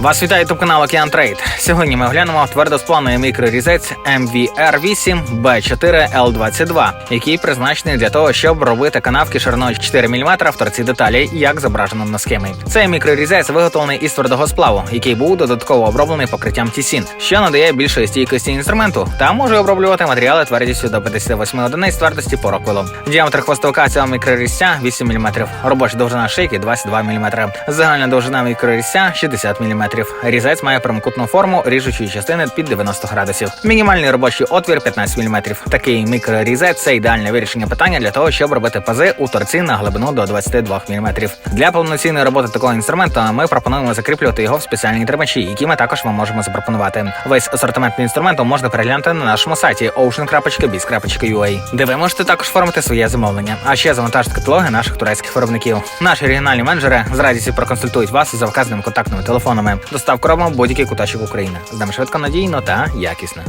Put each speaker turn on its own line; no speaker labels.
Вас вітає ютуб канал Океан Трейд. Сьогодні ми оглянемо твердосплавний мікрорізець MVR8 B4L22, який призначений для того, щоб робити канавки шириною 4 мм в торці деталі, як зображено на схемі. Цей мікрорізець виготовлений із твердого сплаву, який був додатково оброблений покриттям Тісін, що надає більшої стійкості інструменту та може оброблювати матеріали твердістю до 58 одиниць твердості по роквелу. Діаметр хвостовика цього мікрорізця 8 мм, робоча довжина шийки 22 мм, загальна довжина мікрорізця 60 мм. Різець має прямокутну форму ріжучої частини під 90 градусів. Мінімальний робочий отвір 15 мм. Такий мікрорізець це ідеальне вирішення питання для того, щоб робити пази у торці на глибину до 22 мм. Для повноцінної роботи такого інструменту ми пропонуємо закріплювати його в спеціальні тримачі, які ми також вам можемо запропонувати. Весь асортимент інструменту можна переглянути на нашому сайті ocean.biz.ua, де ви можете також оформити своє замовлення. А ще завантажити каталоги наших турецьких виробників. Наші регіональні менеджери з радістю проконсультують вас за вказаними контактними телефонами. Доставку робимо будь-який куточок України. З нами швидко надійно та якісно.